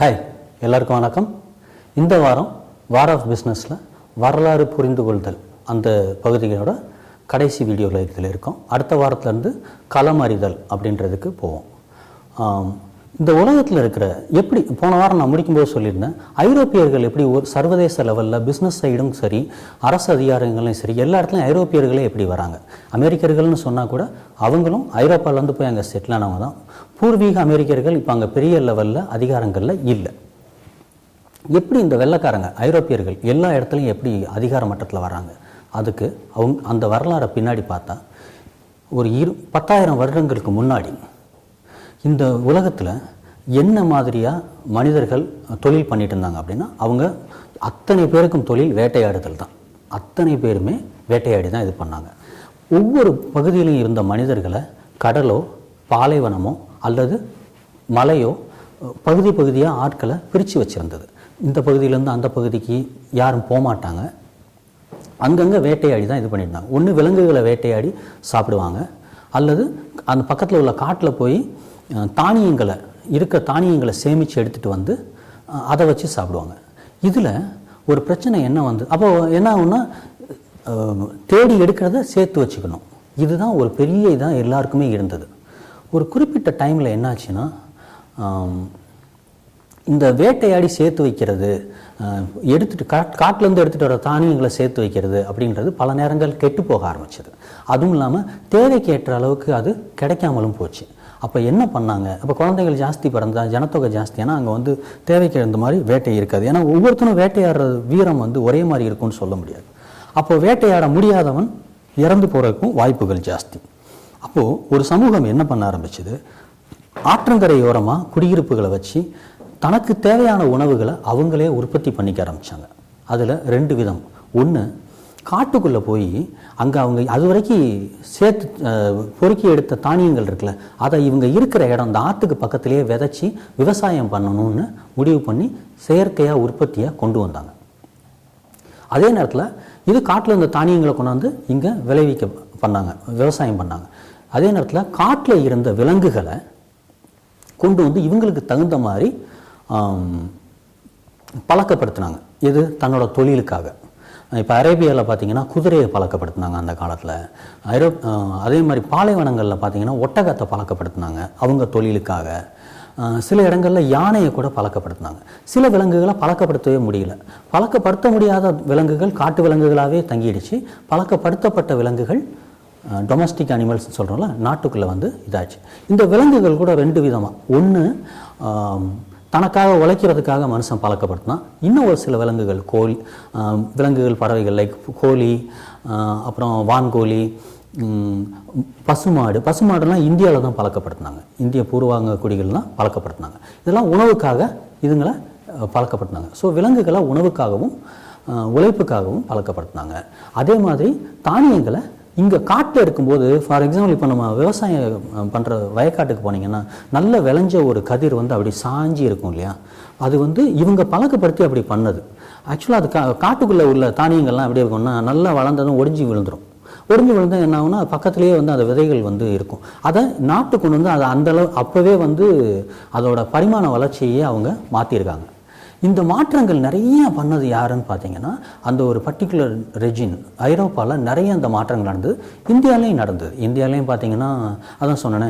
Hi எல்லாருக்கும் வணக்கம். இந்த வாரம் வார் ஆஃப் பிஸ்னஸில் வரலாறு புரிந்து கொள்தல் அந்த பகுதிகளோட கடைசி வீடியோவில் இதில் இருக்கோம். அடுத்த வாரத்துலேருந்து களம் அறிதல் அப்படின்றதுக்கு போவோம். இந்த உலகத்தில் இருக்கிற எப்படி போன வாரம் நான் முடிக்கும்போது சொல்லியிருந்தேன் ஐரோப்பியர்கள் எப்படி ஒரு சர்வதேச லெவலில் பிஸ்னஸ் சைடும் சரி அரசு அதிகாரங்களும் சரி எல்லா இடத்துலையும் ஐரோப்பியர்களே எப்படி வராங்க? அமெரிக்கர்கள்னு சொன்னால் கூட அவங்களும் ஐரோப்பாவிலேருந்து போய் அங்கே செட்டில் ஆனவங்க தான். பூர்வீக அமெரிக்கர்கள் இப்போ அங்கே பெரிய லெவலில் அதிகாரங்களில் இல்லை. எப்படி இந்த வெள்ளைக்காரங்க ஐரோப்பியர்கள் எல்லா இடத்துலையும் எப்படி அதிகார மட்டத்தில் வராங்க? அதுக்கு அவங்க அந்த வரலாறை பின்னாடி பார்த்தா ஒரு இரு பத்தாயிரம் வருடங்களுக்கு முன்னாடி இந்த உலகத்தில் என்ன மாதிரியாக மனிதர்கள் தொழில் பண்ணிட்டு இருந்தாங்க அப்படின்னா அவங்க அத்தனை பேருக்கும் தொழில் வேட்டையாடுதல் தான். அத்தனை பேருமே வேட்டையாடி தான் இது பண்ணாங்க. ஒவ்வொரு பகுதியிலும் இருந்த மனிதர்களை கடலோ பாலைவனமோ அல்லது மலையோ பகுதி பகுதியாக ஆட்களை பிரித்து வச்சுருந்தது. இந்த பகுதியிலேருந்து அந்த பகுதிக்கு யாரும் போக மாட்டாங்க. அங்கங்கே வேட்டையாடி தான் இது பண்ணியிருந்தாங்க. ஒன்று விலங்குகளை வேட்டையாடி சாப்பிடுவாங்க. அல்லது அந்த பக்கத்தில் உள்ள காட்டில் போய் தானியங்களை இருக்க தானியங்களை சேமித்து எடுத்துகிட்டு வந்து அதை வச்சு சாப்பிடுவாங்க. இதில் ஒரு பிரச்சனை என்ன வந்து அப்போ என்ன ஆகும்னா தேடி எடுக்கிறத சேர்த்து வச்சுக்கணும். இதுதான் ஒரு பெரிய இதாக எல்லாருக்குமே இருந்தது. ஒரு குறிப்பிட்ட டைமில் என்னாச்சுன்னா இந்த வேட்டையாடி சேர்த்து வைக்கிறது எடுத்துகிட்டு எடுத்துட்டு காட் காட்டிலேருந்து எடுத்துகிட்டு வர தானியங்களை சேர்த்து வைக்கிறது அப்படின்றது பல நேரங்கள் கெட்டு போக ஆரம்பிச்சது. அதுவும் இல்லாமல் தேவைக்கு ஏற்ற அளவுக்கு அது கிடைக்காமலும் போச்சு. அப்போ என்ன பண்ணாங்க? அப்போ குழந்தைகள் ஜாஸ்தி பிறந்தா ஜனத்தொகை ஜாஸ்தியானா அங்கே வந்து தேவைக்கு இருந்த மாதிரி வேட்டை இருக்காது. ஏன்னா ஒவ்வொருத்தரும் வேட்டையாடுற வீரம் வந்து ஒரே மாதிரி இருக்கும்னு சொல்ல முடியாது. அப்போ வேட்டையாட முடியாதவன் இறந்து போகிறதுக்கும் வாய்ப்புகள் ஜாஸ்தி. அப்போது ஒரு சமூகம் என்ன பண்ண ஆரம்பிச்சது? ஆற்றங்கரையோரமாக குடியிருப்புகளை வச்சு தனக்கு தேவையான உணவுகளை அவங்களே உற்பத்தி பண்ணிக்க ஆரம்பித்தாங்க அதில் ரெண்டு விதம். ஒன்று காட்டுக்குள்ளே போய் அங்கே அவங்க அது வரைக்கும் சேர்த்து பொறுக்கி எடுத்த தானியங்கள் இருக்குல்ல அதை இவங்க இருக்கிற இடம் அந்த ஆற்றுக்கு பக்கத்துலேயே விதைச்சி விவசாயம் பண்ணணும்னு முடிவு பண்ணி செயற்கையாக உற்பத்தியை கொண்டு வந்தாங்க. அதே நேரத்தில் இது காட்டில் இருந்த தானியங்களை கொண்டாந்து இங்கே விளைவிக்க பண்ணாங்க விவசாயம் பண்ணாங்க. அதே நேரத்தில் காட்டில் இருந்த விலங்குகளை கொண்டு வந்து இவங்களுக்கு தகுந்த மாதிரி பழக்கப்படுத்தினாங்க. இது தன்னோட தொழிலுக்காக. இப்போ அரேபியாவில் பார்த்தீங்கன்னா குதிரையை பழக்கப்படுத்தினாங்க அந்த காலத்தில். ஐரோப் அதே மாதிரி பாலைவனங்களில் பார்த்தீங்கன்னா ஒட்டகத்தை பழக்கப்படுத்தினாங்க அவங்க தொழிலுக்காக. சில இடங்களில் யானையை கூட பழக்கப்படுத்தினாங்க. சில விலங்குகளை பழக்கப்படுத்தவே முடியல. பழக்கப்படுத்த முடியாத விலங்குகள் காட்டு விலங்குகளாகவே தங்கிடுச்சு. பழக்கப்படுத்தப்பட்ட விலங்குகள் டொமஸ்டிக் அனிமல்ஸ் சொல்கிறோம்ல நாட்டுக்குள்ளே வந்து இதாச்சு. இந்த விலங்குகள் கூட ரெண்டு விதமாக ஒன்று தனக்காக உழைக்கிறதுக்காக மனுஷன் பழக்கப்படுத்தினான் இன்னும் ஒரு சில விலங்குகள் கோழி விலங்குகள் பறவைகள் லைக் கோழி அப்புறம் வான்கோழி பசுமாடு. பசுமாடுலாம் இந்தியாவில் தான் பழக்கப்படுத்தினாங்க. இந்திய பூர்வாங்க குடிகள்லாம் பழக்கப்படுத்தினாங்க. இதெல்லாம் உணவுக்காக இதுங்களை பழக்கப்படுத்தினாங்க. ஸோ விலங்குகளை உணவுக்காகவும் உழைப்புக்காகவும் பழக்கப்படுத்தினாங்க. அதே மாதிரி தானியங்களை இங்கே காட்டில் இருக்கும்போது ஃபார் எக்ஸாம்பிள் இப்போ நம்ம விவசாயம் பண்ணுற வயக்காட்டுக்கு போனீங்கன்னா நல்ல விளைஞ்ச ஒரு கதிர் வந்து அப்படி சாஞ்சி இருக்கும் இல்லையா? அது வந்து இவங்க பழக்கப்படுத்தி அப்படி பண்ணது. ஆக்சுவலாக அது கா காட்டுக்குள்ளே உள்ள தானியங்கள்லாம் எப்படி இருக்கும்னா நல்லா வளர்ந்ததும் ஒடிஞ்சு விழுந்துடும் ஒடிஞ்சு விழுந்தா என்ன ஆகும்னா பக்கத்துலேயே வந்து அந்த விதைகள் வந்து இருக்கும். அதை நாட்டு கொண்டு வந்து அதை அந்தளவு அப்போவே வந்து அதோட பரிமாண வளர்ச்சியை அவங்க மாற்றிருக்காங்க இந்த மாற்றங்கள் நிறைய பண்ணது யாருன்னு பார்த்தீங்கன்னா அந்த ஒரு பர்டிகுலர் ரெஜின் ஐரோப்பாவில் நிறைய அந்த மாற்றங்கள் நடந்தது இந்தியாலேயும் நடந்தது. இந்தியாலேயும் பார்த்தீங்கன்னா அதான் சொன்னேனே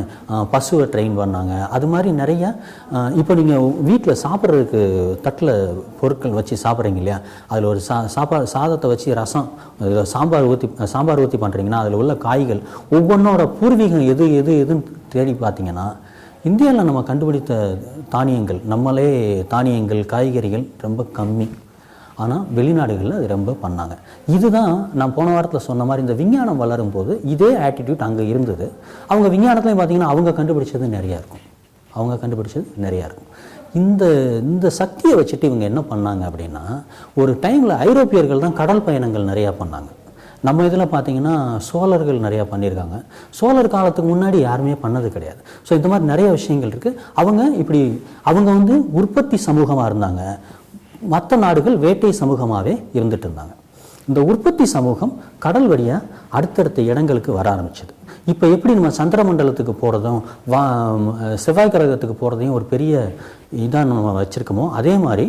பசுவை ட்ரெயின் பண்ணாங்க. அது மாதிரி நிறைய இப்போ நீங்கள் வீட்டில் சாப்பிட்றதுக்கு தட்டில் பொருட்கள் வச்சு சாப்பிட்றீங்க இல்லையா? அதில் ஒரு சா சாப்பாடு சாதத்தை வச்சு ரசம் சாம்பார் ஊற்றி சாம்பார் ஊற்றி பண்ணுறீங்கன்னா அதில் உள்ள காய்கள் ஒவ்வொன்றோட பூர்வீகம் எது எது எதுன்னு தேடி பார்த்தீங்கன்னா இந்தியாவில் நம்ம கண்டுபிடித்த தானியங்கள் நம்மளே தானியங்கள் காய்கறிகள் ரொம்ப கம்மி. ஆனால் வெளிநாடுகளில் அது ரொம்ப பண்ணாங்க. இதுதான் நான் போன வாரத்தில் சொன்ன மாதிரி இந்த விஞ்ஞானம் வளரும் போது இதே ஆட்டிடியூட் அங்கே இருந்தது. அவங்க விஞ்ஞானத்துலையும் பார்த்தீங்கன்னா அவங்க கண்டுபிடிச்சது நிறையா இருக்கும். அவங்க கண்டுபிடிச்சது நிறையா இருக்கும். இந்த இந்த சக்தியை வச்சுட்டு இவங்க என்ன பண்ணாங்க அப்படின்னா ஒரு டைமில் ஐரோப்பியர்கள் தான் கடல் பயணங்கள் நிறையா பண்ணாங்க. நம்ம இதில் பார்த்தீங்கன்னா சோழர்கள் நிறையா பண்ணியிருக்காங்க. சோழர் காலத்துக்கு முன்னாடி யாருமே பண்ணது கிடையாது. ஸோ இந்த மாதிரி நிறைய விஷயங்கள் இருக்குது அவங்க இப்படி அவங்க வந்து உற்பத்தி சமூகமாக இருந்தாங்க. மற்ற நாடுகள் வேட்டை சமூகமாகவே இருந்துட்டு இருந்தாங்க. இந்த உற்பத்தி சமூகம் கடல் வழியாக அடுத்தடுத்த இடங்களுக்கு வர ஆரம்பிச்சது. இப்போ எப்படி நம்ம சந்திரமண்டலத்துக்கு போகிறதும் வா செவ்வாய் கிரகத்துக்கு போகிறதையும் ஒரு பெரிய இதாக நம்ம வச்சுருக்கோமோ அதே மாதிரி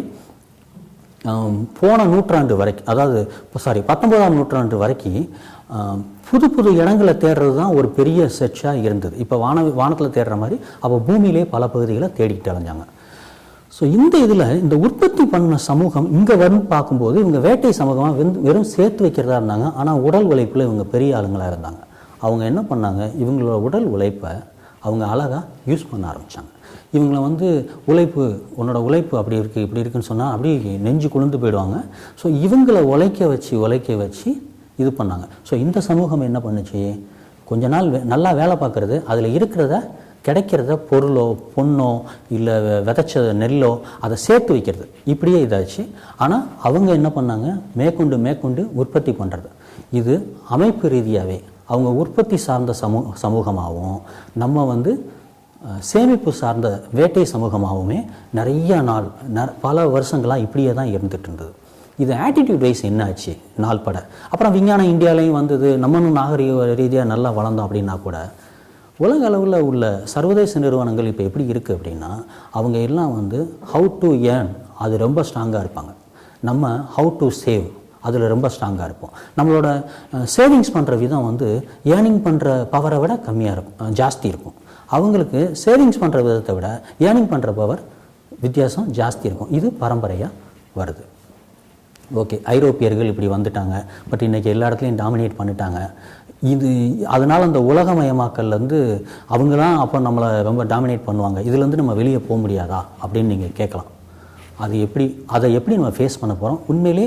போன நூற்றாண்டு வரைக்கும் அதாவது சாரி பத்தொன்பதாம் நூற்றாண்டு வரைக்கும் புது புது இடங்களை தேடுறது தான் ஒரு பெரிய செர்ச்சாக இருந்தது. இப்போ வான வானத்தில் தேடுற மாதிரி அப்போ பூமியிலே பல பகுதிகளை தேடிக்கிட்டு அலைஞ்சாங்க. ஸோ இந்த இதில் இந்த உற்பத்தி பண்ண சமூகம் இங்கே வந்து பார்க்கும்போது இவங்க வேட்டை சமூகமாக வெறும் வெறும் சேர்த்து வைக்கிறதா இருந்தாங்க. ஆனால் உடல் உழைப்பில் இவங்க பெரிய ஆளுங்களாக இருந்தாங்க. அவங்க என்ன பண்ணாங்க? இவங்களோட உடல் உழைப்பை அவங்க அழகாக யூஸ் பண்ண ஆரம்பித்தாங்க இவங்களை வந்து உழைப்பு உன்னோட உழைப்பு அப்படி இருக்குது இப்படி இருக்குன்னு சொன்னால் அப்படியே நெஞ்சு குளிர்ந்து போயிடுவாங்க. ஸோ இவங்களை உழைக்க வச்சு உழைக்க வச்சு இது பண்ணாங்க. ஸோ இந்த சமூகம் என்ன பண்ணுச்சு? கொஞ்ச நாள் வே- நல்லா வேலை பார்க்குறது அதில் இருக்கிறத கிடைக்கிறத பொருளோ பொண்ணோ இல்லை விதைச்ச நெல்லோ அதை சேர்த்து வைக்கிறது. இப்படியே இதாச்சு. ஆனால் அவங்க என்ன பண்ணாங்க? மேற்கொண்டு மேற்கொண்டு உற்பத்தி பண்ணுறது இது அமைப்பு ரீதியாகவே அவங்க உற்பத்தி சார்ந்த சமூ சமூகமாகவும் நம்ம வந்து சேமிப்பு சார்ந்த வேட்டை சமூகமாகவுமே நிறைய நாள் ந பல வருஷங்களாக இப்படியே தான் இருந்துகிட்டு இருந்தது இது ஆட்டிடியூட் வைஸ் என்னாச்சு? நாள் பட அப்புறம் விஞ்ஞானம் இந்தியாலையும் வந்தது. நம்மளும் நாகரிக ரீதியாக நல்லா வளர்ந்தோம் அப்படின்னா கூட உலக அளவில் உள்ள சர்வதேச நிறுவனங்கள் இப்போ எப்படி இருக்குது அப்படின்னா அவங்க எல்லாம் வந்து ஹவு டு ஏர்ன் அது ரொம்ப ஸ்ட்ராங்காக இருப்பாங்க. நம்ம ஹவு டு சேவ் அதில் ரொம்ப ஸ்ட்ராங்காக இருப்போம். நம்மளோட சேவிங்ஸ் பண்ணுற விதம் வந்து ஏர்னிங் பண்ணுற பவரை விட கம்மியாக இருக்கும். ஜாஸ்தி இருக்கும். அவங்களுக்கு சேவிங்ஸ் பண்ணுற விதத்தை விட ஏர்னிங் பண்ணுற பவர் வித்தியாசம் ஜாஸ்தி இருக்கும். இது பரம்பரையாக வருது. ஓகே ஐரோப்பியர்கள் இப்படி வந்துட்டாங்க. பட் இன்றைக்கி எல்லா இடத்துலையும் டாமினேட் பண்ணிட்டாங்க. இது அதனால் அந்த உலகமயமாக்கல்லேருந்து அவங்க தான் அப்போ நம்மளை ரொம்ப டாமினேட் பண்ணுவாங்க. இதுலேருந்து நம்ம வெளியே போக முடியாதா? அப்படின்னு நீங்கள் கேட்கலாம். அது எப்படி அதை எப்படி நம்ம ஃபேஸ் பண்ண போகிறோம் உண்மையிலே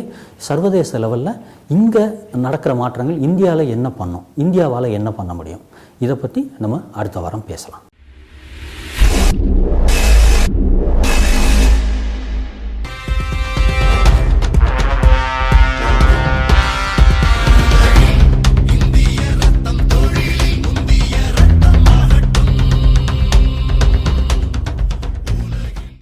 சர்வதேச லெவலில் இங்கே நடக்கிற மாற்றங்கள் இந்தியாவில் என்ன பண்ணோம்? இந்தியாவால் என்ன பண்ண முடியும்? இதை பற்றி நம்ம அடுத்த வாரம் பேசலாம்.